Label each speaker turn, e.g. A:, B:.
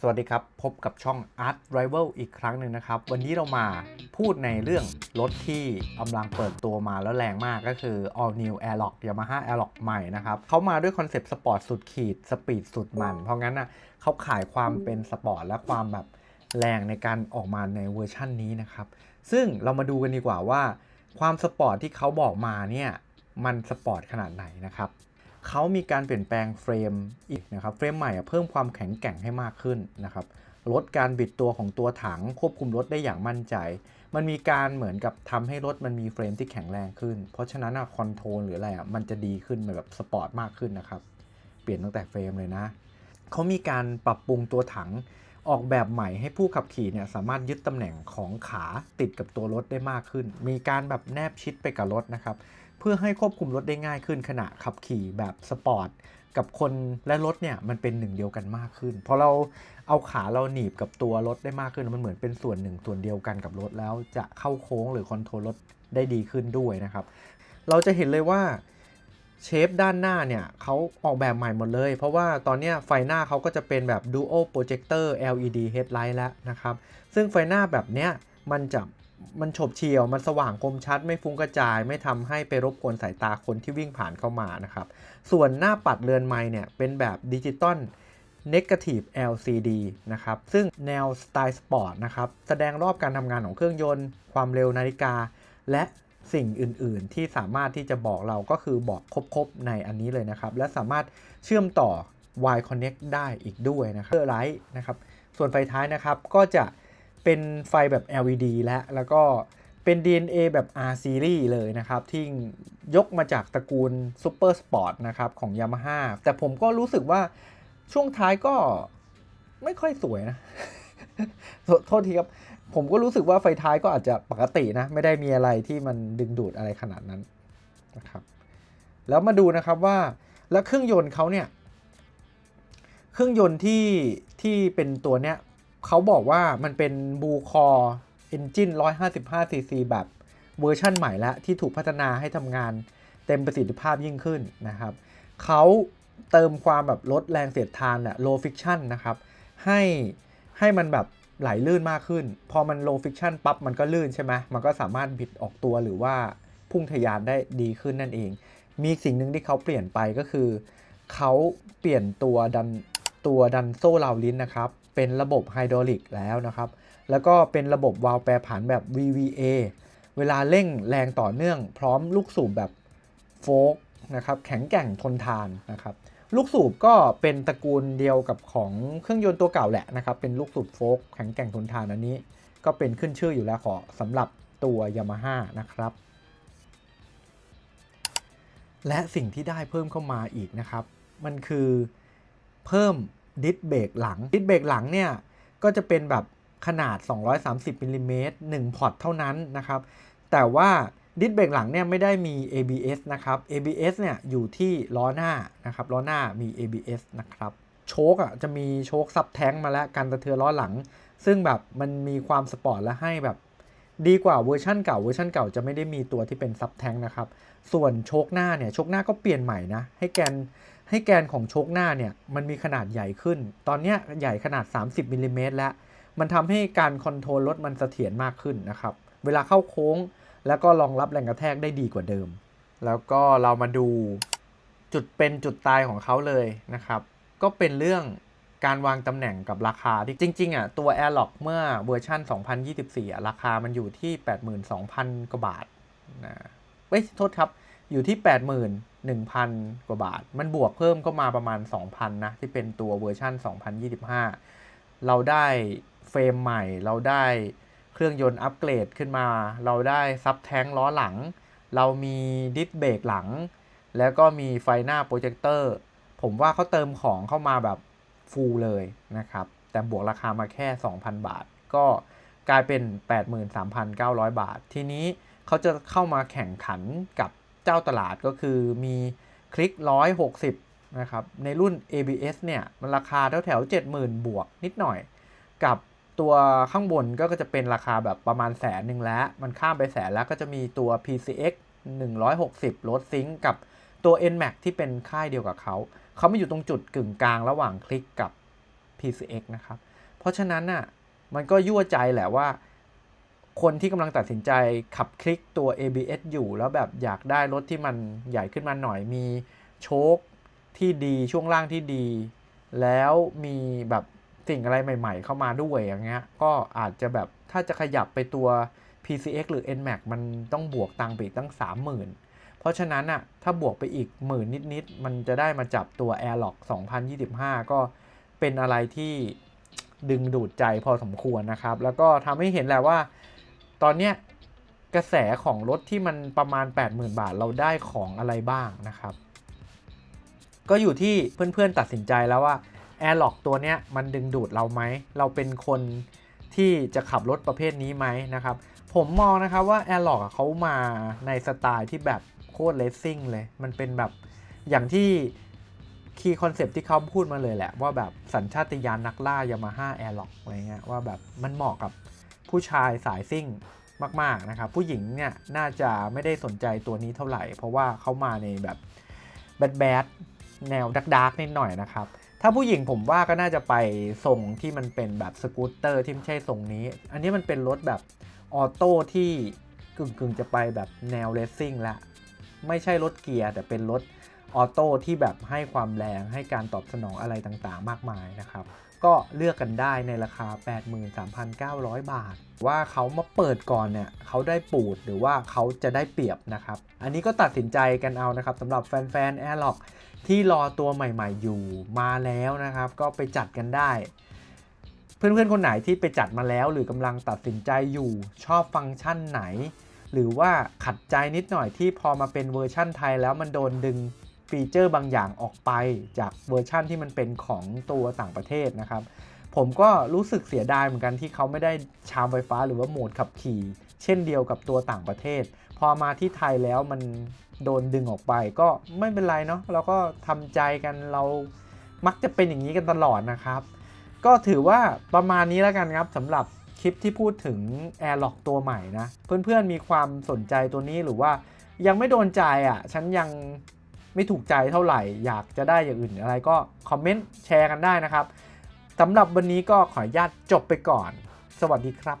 A: สวัสดีครับ พบกับช่อง Art Rival อีกครั้งหนึ่งนะครับ วันนี้เรามาพูดในเรื่องรถที่กำลังเปิดตัวมาแล้วแรงมากก็คือ All New Airlock Yamaha Airlock ใหม่นะครับเขามาด้วยคอนเซปต์สปอร์ตสุดขีด สปีดสุดมัน เพราะงั้นนะเขาขายความเป็นสปอร์ตและความแบบแรงในการออกมาในเวอร์ชั่นนี้นะครับ ซึ่งเรามาดูกันดีกว่าว่า ความสปอร์ตที่เขาบอกมาเนี่ยมันสปอร์ตขนาดไหนนะครับ เขามีการเปลี่ยนแปลงเฟรมอีกนะครับเฟรมใหม่อะเพิ่มความแข็งแกร่งให้มากขึ้นนะครับลดการบิดตัวของตัวถังควบคุมรถได้อย่างมั่นใจ มันมีการเหมือนกับทำให้รถมันมีเฟรมที่แข็งแรงขึ้น เพราะฉะนั้นอะคอนโทรลหรืออะไรอะมันจะดีขึ้นแบบสปอร์ตมากขึ้นนะครับ เปลี่ยนตั้งแต่เฟรมเลยนะ เขามีการปรับปรุงตัวถังออกแบบใหม่ให้ผู้ขับขี่เนี่ยสามารถยึดตำแหน่งของขาติดกับตัวรถได้มากขึ้น มีการแบบแนบชิดไปกับรถนะครับ เพื่อให้ควบคุมรถได้ง่ายขึ้นขณะขับขี่แบบสปอร์ตกับคนและรถเนี่ยมันเป็นหนึ่งเดียวกันมากขึ้นพอเราเอาขาเราหนีบกับตัวรถได้มากขึ้นมันเหมือนเป็นส่วนหนึ่งส่วนเดียวกันกับรถแล้วจะเข้าโค้งหรือคอนโทรลรถได้ดีขึ้นด้วยนะครับ เราจะเห็นเลยว่าเชฟด้านหน้าเนี่ยเขาออกแบบใหม่หมดเลย เพราะว่าตอนนี้ไฟหน้าเขาก็จะเป็นแบบ Dual Projector LED Headlight แล้วนะครับ ซึ่งไฟหน้าแบบเนี้ยมันจะ มันฉบเฉี่ยว มันสว่างคมชัด ไม่ฟุ้งกระจาย ไม่ทำให้ไปรบกวนสายตาคนที่วิ่งผ่านเข้ามานะครับ ส่วนหน้าปัดเรือนไม้เนี่ย เป็นแบบดิจิตอล Negative LCD นะครับ ซึ่งแนวสไตล์สปอร์ตนะครับ แสดงรอบการทำงานของเครื่องยนต์ ความเร็วนาฬิกา และสิ่งอื่น ๆ ที่สามารถที่จะบอกเราก็คือบอกครบ ๆ ในอันนี้เลยนะครับ และสามารถเชื่อมต่อ Y Connect ได้อีกด้วยนะครับเพื่อไลท์นะครับ ส่วนไฟท้ายนะครับก็จะ เป็นไฟแบบ LED และแล้วก็เป็น DNA แบบ R Series เลยนะครับ ที่ยกมาจากตระกูล Super Sport นะครับของ Yamaha แต่ผมก็รู้สึกว่าช่วงท้ายก็ไม่ค่อยสวยนะโทษโทษทีครับ ผมก็รู้สึกว่าไฟท้ายก็อาจจะปกตินะ ไม่ได้มีอะไรที่มันดึงดูดอะไรขนาดนั้นนะครับ แล้วมาดูนะครับว่าแล้วเครื่องยนต์เขาเนี่ย เครื่องยนต์ที่ที่เป็นตัวเนี้ย เขาบอกว่ามันเป็นบูคอเอนจิน155 cc แบบเวอร์ชั่นใหม่ล้วที่ถูกพัฒนาให้ทำงานเต็มประสิทธิภาพยิ่งขึ้นนะครับ เขาเติมความแบบลดแรงเสียดทานอะ low friction นะครับ ให้ให้มันแบบไหลลื่นมากขึ้น พอมัน low friction ปั๊บมันก็ลื่นใช่ไหมมันก็สามารถบิดออกตัวหรือว่าพุ่งทะยานได้ดีขึ้นนั่นเอง มีสิ่งหนึ่งที่เขาเปลี่ยนไปก็คือ เขาเปลี่ยนตัวดันตัวดันโซ่ราวลิ้นนะครับ เป็นระบบไฮดรอลิกแล้วนะครับ แล้วก็เป็นระบบวาล์วแปรผันแบบ VVA เวลาเร่งแรงต่อเนื่องพร้อมลูกสูบแบบโฟกนะครับแข็งแกร่งทนทานนะครับลูกสูบก็เป็นตระกูลเดียวกับของเครื่องยนต์ตัวเก่าแหละนะครับ เป็นลูกสูบโฟกแข็งแกร่งทนทานอันนี้ ก็เป็นขึ้นชื่ออยู่แล้วขอสำหรับตัว Yamaha นะครับ และสิ่งที่ได้เพิ่มเข้ามาอีกนะครับ มันคือเพิ่ม ดิสเบรกหลัง ดิสเบรกหลังเนี่ย ก็จะเป็นแบบขนาด 230มิลลิเมตร1พอร์ตเท่านั้นนะครับ แต่ว่าดิสเบรกหลังเนี่ยไม่ได้มี ABS นะครับ ABS เนี่ยอยู่ที่ล้อหน้านะครับ ล้อหน้ามี ABS นะครับ โชคอะจะมีโชคซับแท้งมาแล้วกันสะเทือนล้อหลัง ซึ่งแบบมันมีความสปอร์ตและให้แบบ ดีกว่าเวอร์ชั่นเก่าเวอร์ชันเก่าจะไม่ได้มีตัวที่เป็นซับแท้งนะครับ ส่วนโชคหน้าเนี่ยโชคหน้าก็เปลี่ยนใหม่นะ ให้แกนให้แกนของโชคหน้าเนี่ยมันมีขนาดใหญ่ขึ้น ตอนนี้ใหญ่ขนาด 30มิลลิเมตรแล้ว มันทำให้การคอนโทรลรถมันเสถียรมากขึ้นนะครับ เวลาเข้าโค้ง แล้วก็รองรับแรงกระแทกได้ดีกว่าเดิม แล้วก็เรามาดูจุดเป็นจุดตายของเขาเลยนะครับ ก็เป็นเรื่อง การวางตำแหน่งกับราคาที่จริง ๆอะตัว Airlock เมื่อเวอร์ชัน2024อะราคามันอยู่ที่ 82,000 กว่าบาทนะเอ้ยโทษครับอยู่ที่ 81,000 กว่าบาท มันบวกเพิ่มก็มาประมาณ 2,000 นะ ที่เป็นตัวเวอร์ชัน2025 เราได้เฟรมใหม่ เราได้เครื่องยนต์อัปเกรดขึ้นมา เราได้ซับแท้งล้อหลัง เรามีดิสเบรกหลัง แล้วก็มีไฟหน้าโปรเจคเตอร์ ผมว่าเขาเติมของเข้ามาแบบ ฟูลเลยนะครับ แต่บวกราคามาแค่ 2,000 บาท ก็กลายเป็น 83,900 บาท ทีนี้เขาจะเข้ามาแข่งขันกับเจ้าตลาดก็คือมีคลิก 160 นะครับ ในรุ่น ABS เนี่ย มันราคาแถวแถว70,000 บวกนิดหน่อย กับตัวข้างบนก็จะเป็นราคาแบบประมาณแสนหนึ่งแล้ว มันข้ามไปแสนแล้วก็จะมีตัว PCX 160 รถซิงกับตัว NMAX ที่เป็นค่ายเดียวกับเขา เขาไมาอยู่ตรงจุดกึ่งกลางระหว่างคลิกกับ PCX นะครับ เพราะฉะนั้นน่ะมันก็ยั่วใจแหละว่า คนที่กำลังตัดสินใจขับคลิกตัว ABS อยู่แล้วแบบอยากได้รถที่มันใหญ่ขึ้นมาหน่อยมีโชคที่ดีช่วงล่างที่ดี แล้วมีแบบสิ่งอะไรใหม่ ๆ เข้ามาด้วยอย่างเงี้ยก็อาจจะแบบถ้าจะขยับไปตัว PCX หรือ NMAX มันต้องบวกตังค์ไปตั้ง 30,000 เพราะฉะนั้นอะถ้าบวกไปอีกหมื่นนิดๆ มันจะได้มาจับตัว Airlock 2025 ก็เป็นอะไรที่ดึงดูดใจพอสมควรนะครับ แล้วก็ทำให้เห็นแหละว่า ตอนเนี้ยกระแสของรถที่มันประมาณ 80,000 บาทเราได้ของอะไรบ้างนะครับ ก็อยู่ที่เพื่อนๆตัดสินใจแล้วว่า Airlock ตัวเนี้ยมันดึงดูดเราไหม เราเป็นคนที่จะขับรถประเภทนี้ไหมนะครับ ผมมองนะครับว่า Airlock อะเขามาในสไตล์ที่แบบ คตรเลสซิ่งเลย มันเป็นแบบอย่างที่คีย์คอนเซปที่เขาพูดมาเลยแหละ ว่าแบบสัญชาตญาณนักล่ายามาฮ่า Airlock อะไรเงี้ยว่าแบบมันเหมาะกับผู้ชายสายซิ่งมาก ๆ นะครับ ผู้หญิงเนี่ยน่าจะไม่ได้สนใจตัวนี้เท่าไหร่ เพราะว่าเขามาในแบบแบดแบดแนวดักดักนิดหน่อยนะครับ ถ้าผู้หญิงผมว่าก็น่าจะไปทรงที่มันเป็นแบบสกูตเตอร์ที่ไม่ใช่ทรงนี้ อันนี้มันเป็นรถแบบออโต้ที่กึ่งกึ่งๆจะไปแบบแนวเรซซิ่งละ ไม่ใช่รถเกียร์แต่เป็นรถออโต้ที่แบบให้ความแรงให้การตอบสนองอะไรต่างๆ มากมายนะครับ ก็เลือกกันได้ในราคา 83,900 บาท ว่าเขามาเปิดก่อนเนี่ยเขาได้ปูดหรือว่าเขาจะได้เปรียบนะครับ อันนี้ก็ตัดสินใจกันเอานะครับสำหรับแฟนๆ Airlock ที่รอตัวใหม่ๆอยู่มาแล้วนะครับ ก็ไปจัดกันได้ เพื่อนๆ คนไหนที่ไปจัดมาแล้ว หรือกำลังตัดสินใจอยู่ชอบฟังก์ชันไหน หรือว่าขัดใจนิดหน่อยที่พอมาเป็นเวอร์ชั่นไทยแล้วมันโดนดึงฟีเจอร์บางอย่างออกไปจากเวอร์ชั่นที่มันเป็นของตัวต่างประเทศนะครับ ผมก็รู้สึกเสียดายเหมือนกันที่เขาไม่ได้ชาร์จไฟฟ้าหรือว่าโหมดขับขี่ เช่นเดียวกับตัวต่างประเทศ พอมาที่ไทยแล้วมันโดนดึงออกไปก็ไม่เป็นไรเนาะเราก็ทำใจกันเรามักจะเป็นอย่างนี้กันตลอดนะครับ ก็ถือว่าประมาณนี้แล้วกันครับสำหรับ คลิปที่พูดถึง Airlock ตัวใหม่นะ เพื่อนๆมีความสนใจตัวนี้หรือว่ายังไม่โดนใจอะ ฉันยังไม่ถูกใจเท่าไหร่ อยากจะได้อย่างอื่นอะไรก็คอมเมนต์แชร์กันได้นะครับสำหรับวันนี้ก็ขออนุญาตจบไปก่อน สวัสดีครับ